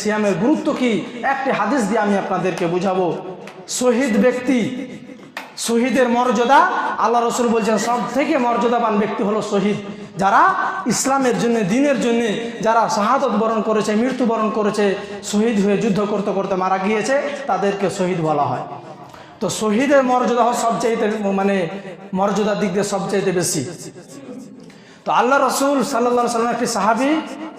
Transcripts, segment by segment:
সিয়ামের গুরুত্ব কি? একটি হাদিস দিয়ে আমি আপনাদেরকে বুঝাবো। শহীদ ব্যক্তি, শহীদের মর্যাদা, আল্লাহ রসুল বলছেন সব থেকে মর্যাদাবান ব্যক্তি হলো শহীদ। যারা ইসলামের জন্য, দিনের জন্য, যারা শাহাদত বরণ করেছে মৃত্যুবরণ করেছে, শহীদ হয়ে যুদ্ধ করতে করতে মারা গিয়েছে, তাদেরকে শহীদ বলা হয়। তো শহীদের মর্যাদা সবচাইতে মানে মর্যাদার দিক দিয়ে সবচাইতে বেশি। তো আল্লাহ রসুল সাল্লা সাল্লাম একটি সাহাবি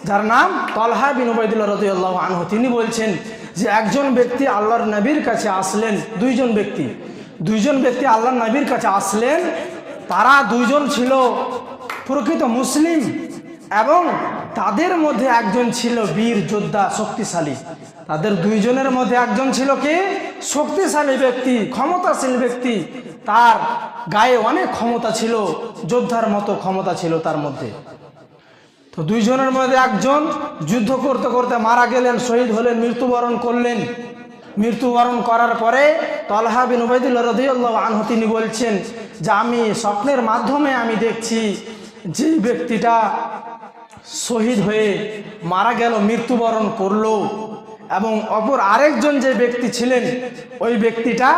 যার নাম তলহা বিন ওবায়দুল্লাহ রদিয়াল্লাহ আনহু। তিনি বলছেন যে একজন ব্যক্তি আল্লাহর নবীর কাছে আসলেন, দুইজন ব্যক্তি। দুইজন ব্যক্তি আল্লাহর নবীর কাছে আসলেন, তারা দুইজন ছিল প্রকৃত মুসলিম এবং তাদের মধ্যে একজন ছিল বীর, যোদ্ধা, শক্তিশালী। তাদের দুইজনের মধ্যে একজন ছিল কি? শক্তিশালী ব্যক্তি, ক্ষমতাশীল ব্যক্তি। তার গায়ে অনেক ক্ষমতা ছিল, যোদ্ধার মতো ক্ষমতা ছিল তার মধ্যে। তো দুইজনের মধ্যে একজন যুদ্ধ করতে করতে মারা গেলেন, শহীদ হলেন, মৃত্যুবরণ করলেন। মৃত্যুবরণ করার পরে তলহা বিন উবাইদুল্লাহ রদিউল্লাহ আনহু তিনি বলছেন যে, আমি স্বপ্নের মাধ্যমে আমি দেখছি যে ব্যক্তিটা শহীদ হয়ে মারা গেল, মৃত্যুবরণ করল এবং অপর আরেকজন যে ব্যক্তি ছিলেন, ওই ব্যক্তিটা,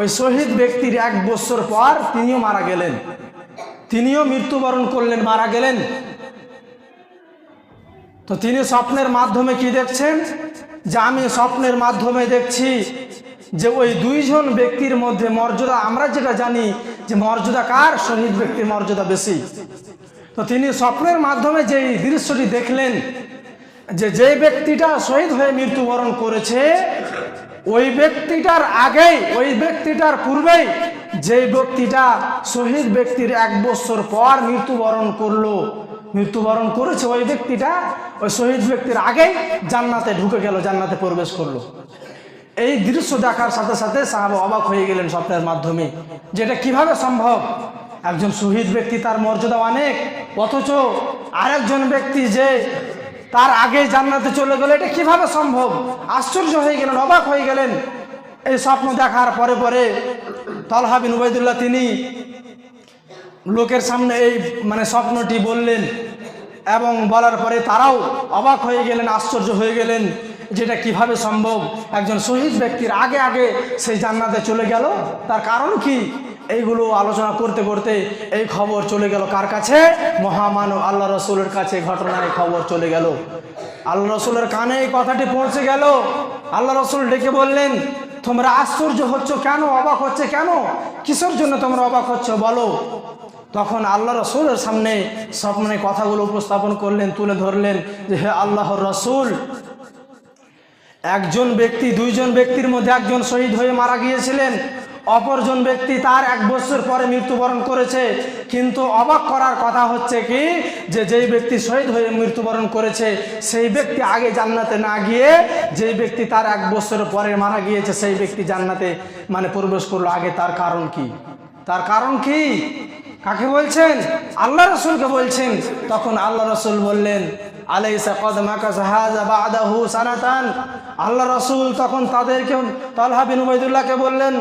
ওই শহীদ ব্যক্তির এক বছর পর তিনিও মারা গেলেন। তিনিও মৃত্যুবরণ করলেন, মারা গেলেন। তো তিনি স্বপ্নের মাধ্যমে কি দেখছেন? যে আমি স্বপ্নের মাধ্যমে দেখছি যে ওই দুইজন ব্যক্তির মধ্যে মর্যাদা, আমরা যেটা জানি যে মর্যাদা কার? শহীদ ব্যক্তির মর্যাদা বেশি। তো তিনি স্বপ্নের মাধ্যমে যেই দৃশ্যটি দেখলেন, যে যে ব্যক্তিটা শহীদ হয়ে মৃত্যুবরণ করেছে, ওই ব্যক্তিটার আগেই, ওই ব্যক্তিটার পূর্বেই যে ব্যক্তিটা শহীদ ব্যক্তির এক বছর পর মৃত্যুবরণ করল মৃত্যুবরণ করেছে ওই ব্যক্তিটা, ওই শহীদ ব্যক্তির আগেই জান্নাতে ঢুকে গেল, জান্নাতে প্রবেশ করল। এই দৃশ্য দেখার সাথে সাথে সাহাবা অবাক হয়ে গেলেন স্বপ্নের মাধ্যমে যেটা কীভাবে সম্ভব? একজন শহীদ ব্যক্তি তার মর্যাদা অনেক, অথচ আরেকজন ব্যক্তি যে তার আগে জান্নাতে চলে গেল, এটা কীভাবে সম্ভব? আশ্চর্য হয়ে গেলেন, অবাক হয়ে গেলেন। এই স্বপ্ন দেখার পরে পরে তলহাবিন উবাইদুল্লাহ তিনি লোকের সামনে এই মানে স্বপ্নটি বললেন এবং বলার পরে তারাও অবাক হয়ে গেলেন, আশ্চর্য হয়ে গেলেন যেটা কীভাবে সম্ভব। একজন শহীদ ব্যক্তির আগে আগে সেই জান্নাতে চলে গেল। তার কারণ কি? এইগুলো আলোচনা করতে করতে এই খবর চলে গেল কার কাছে? মহামানব আল্লাহ রসুলের কাছে ঘটনায় খবর চলে গেল। আল্লাহ রসুলের কানে এই কথাটি পৌঁছে গেল। আল্লাহ রসুল ডেকে বললেন তোমরা আশ্চর্য হচ্ছ কেন? অবাক হচ্ছে কেন? কিসের জন্য তোমরা অবাক হচ্ছ? বলো। তখন আল্লাহ রসুলের সামনে স্বপ্নে কথাগুলো উপস্থাপন করলেন, তুলে ধরলেন যে হে আল্লাহর রসুল, একজন ব্যক্তি, দুইজন ব্যক্তির মধ্যে একজন শহীদ হয়ে মারা গিয়েছিলেন। অপরজন ব্যক্তি তার এক বছর পরে মৃত্যুবরণ করেছে। কিন্তু অবাক করার কথা হচ্ছে কি, যে যেই ব্যক্তি শহীদ হয়ে মৃত্যুবরণ করেছে, সেই ব্যক্তি আগে জান্নাতে না গিয়ে যেই ব্যক্তি তার এক বছর পরে মারা গিয়েছে, সেই ব্যক্তি জান্নাতে মানে প্রবেশ করল। আগে তার কারণ কি? তার কারণ কি? কাকে বলছেন? আল্লাহ রসুলকে বলছেন। তখন আল্লাহ রসুল বললেন আল্লাহ রসুল তখন তাদেরকে, তলহা বিন উবাইদুল্লাহকে বললেন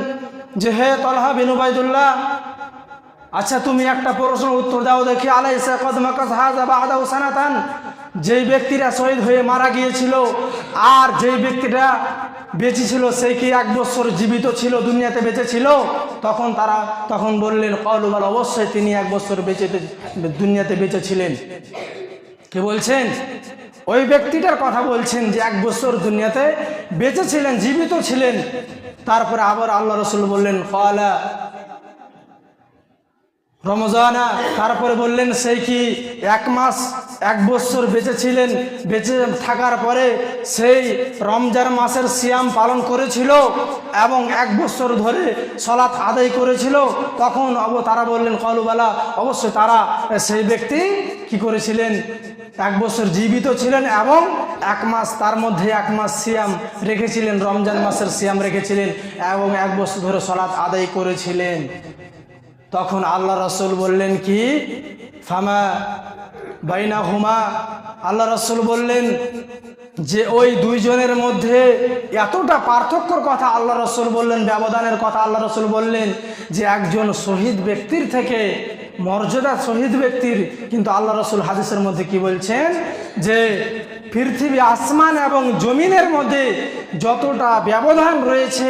যে হে তলহা বিন উবাইদুল্লাহ আচ্ছা তুমি একটা প্রশ্ন উত্তর দাও দেখি বাদাহু সানাতান? যেই ব্যক্তিরা শহীদ হয়ে মারা গিয়েছিল আর যেই ব্যক্তিটা বেঁচে ছিল, সেই কি এক বছর জীবিত ছিল, দুনিয়াতে বেঁচে ছিল? তখন তারা, তখন বললেন কলুবাল অবশ্যই তিনি এক বছর বেঁচে, দুনিয়াতে বেঁচে ছিলেন। কে বলছেন? ওই ব্যক্তিটার কথা বলছেন যে এক বছর দুনিয়াতে বেঁচে ছিলেন, জীবিত ছিলেন। তারপরে আবার আল্লাহ রসুল বললেন ফলা রমজানা। তারপরে বললেন, সেই কি এক মাস, এক বছর বেঁচে ছিলেন, বেঁচে থাকার পরে সেই রমজান মাসের সিয়াম পালন করেছিল এবং এক বছর ধরে সলাৎ আদায় করেছিল? তখন অব তারা বললেন কলুবালা অবশ্যই তারা সেই ব্যক্তি কি করেছিলেন? এক বছর জীবিত ছিলেন এবং এক মাস, তার মধ্যে এক মাস সিয়াম রেখেছিলেন, রমজান মাসের সিয়াম রেখেছিলেন এবং এক বছর ধরে সলাৎ আদায় করেছিলেন। তখন আল্লাহ রসুল বললেন কি? ফামা বাইনা হুমা আল্লাহ রসুল বললেন যে, ওই দুইজনের মধ্যে এতটা পার্থক্যর কথা আল্লাহ রসুল বললেন, ব্যবধানের কথা আল্লাহ রসুল বললেন যে, একজন শহীদ ব্যক্তির থেকে মর্যাদা শহীদ ব্যক্তির, কিন্তু আল্লাহ রসুল হাদিসের মধ্যে কি বলছেন? যে পৃথিবী আসমান এবং জমিনের মধ্যে যতটা ব্যবধান রয়েছে,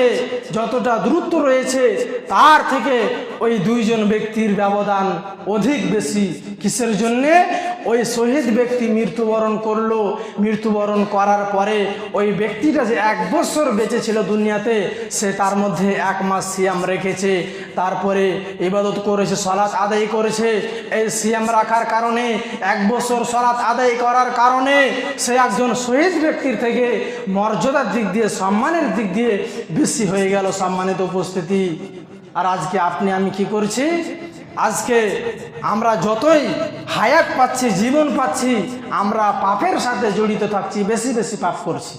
যতটা দূরত্ব রয়েছে, তার থেকে ওই দুইজন ব্যক্তির ব্যবধান অধিক বেশি। কিসের জন্যে? ওই শহীদ ব্যক্তি মৃত্যুবরণ করল। মৃত্যুবরণ করার পরে ওই ব্যক্তিটা যে এক বছর বেঁচে ছিল দুনিয়াতে, সে তার মধ্যে এক মাস সিয়াম রেখেছে। তারপরে ইবাদত করেছে, সলাৎ আদায় করেছে। এই সিয়াম রাখার কারণে, এক বছর সলাৎ আদায় করার কারণে সে একজন শহীদ ব্যক্তির থেকে মর্যাদার দিক দিয়ে, সম্মানের দিক দিয়ে বেশি হয়ে গেল সম্মানিত উপস্থিতি। আর আজকে আপনি আমি কি করছি? আজকে আমরা যতই হায়াত পাচ্ছি জীবন পাচ্ছি আমরা পাপের সাথে জড়িত থাকছি, বেশি বেশি পাপ করছি।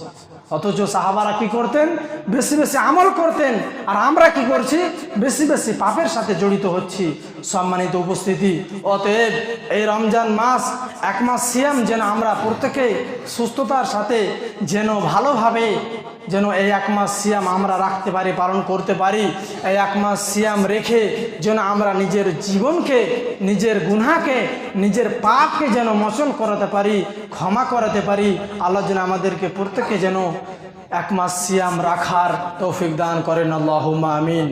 অথচ সাহাবারা কি করতেন? বেশি বেশি আমল করতেন। আর আমরা কি করছি? বেশি বেশি পাপের সাথে জড়িত হচ্ছি। সম্মানিত উপস্থিতি, অতএব এই রমজান মাস, এক মাস সিয়াম যেন আমরা প্রত্যেকে সুস্থতার সাথে যেন ভালোভাবে যেন এই এক মাস সিয়াম আমরা রাখতে পারি, পালন করতে পারি, এই এক মাস সিয়াম রেখে যেন আমরা নিজের জীবনকে, নিজের গুনাকে নিজের পাপকে যেন মোচন করাতে পারি, ক্ষমা করাতে পারি, আল্লাহ যেন আমাদেরকে প্রত্যেককে যেন এক মাস সিয়াম রাখার তৌফিক দান করেন। আল্লাহ আমিন।